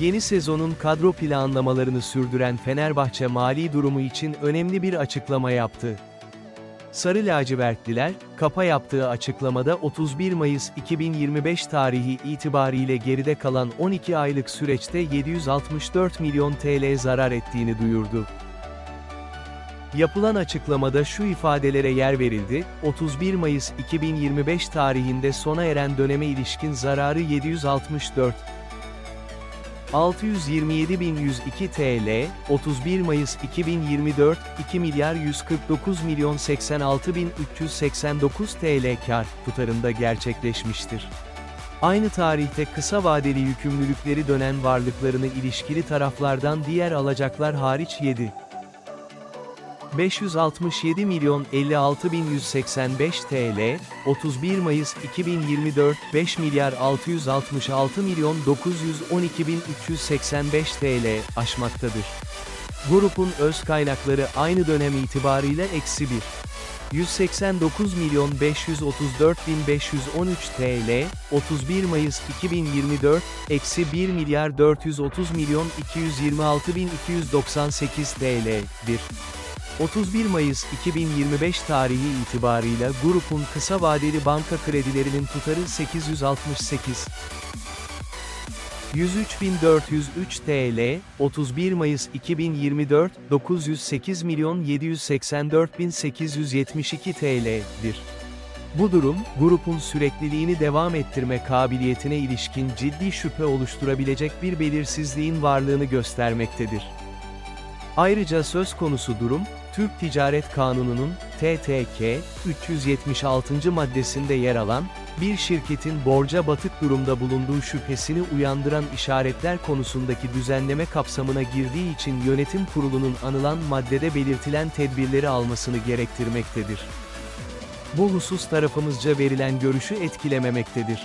Yeni sezonun kadro planlamalarını sürdüren Fenerbahçe mali durumu için önemli bir açıklama yaptı. Sarı lacivertliler, Kapa yaptığı açıklamada 31 Mayıs 2025 tarihi itibariyle geride kalan 12 aylık süreçte 764 milyon TL zarar ettiğini duyurdu. Yapılan açıklamada şu ifadelere yer verildi, 31 Mayıs 2025 tarihinde sona eren döneme ilişkin zararı 764 627.102 TL, 31 Mayıs 2024, 2 milyar 149 milyon 86.389 TL kar tutarında gerçekleşmiştir. Aynı tarihte kısa vadeli yükümlülükleri dönen varlıklarını ilişkili taraflardan diğer alacaklar hariç 7. 567 milyon 56 bin 185 TL, 31 Mayıs 2024, 5 milyar 666 milyon 912 bin 385 TL aşmaktadır. Grupun öz kaynakları aynı dönem itibarıyla eksi 1. 189 milyon 534 bin 513 TL, 31 Mayıs 2024, eksi 1 milyar 430 milyon 226 bin 298 TL, 1. 31 Mayıs 2025 tarihi itibarıyla grubun kısa vadeli banka kredilerinin tutarı 868 103.403 TL, 31 Mayıs 2024, 908 milyon 784.872 TL'dir. Bu durum, grubun sürekliliğini devam ettirme kabiliyetine ilişkin ciddi şüphe oluşturabilecek bir belirsizliğin varlığını göstermektedir. Ayrıca söz konusu durum, Türk Ticaret Kanunu'nun, TTK, 376. maddesinde yer alan, bir şirketin borca batık durumda bulunduğu şüphesini uyandıran işaretler konusundaki düzenleme kapsamına girdiği için yönetim kurulunun anılan maddede belirtilen tedbirleri almasını gerektirmektedir. Bu husus tarafımızca verilen görüşü etkilememektedir.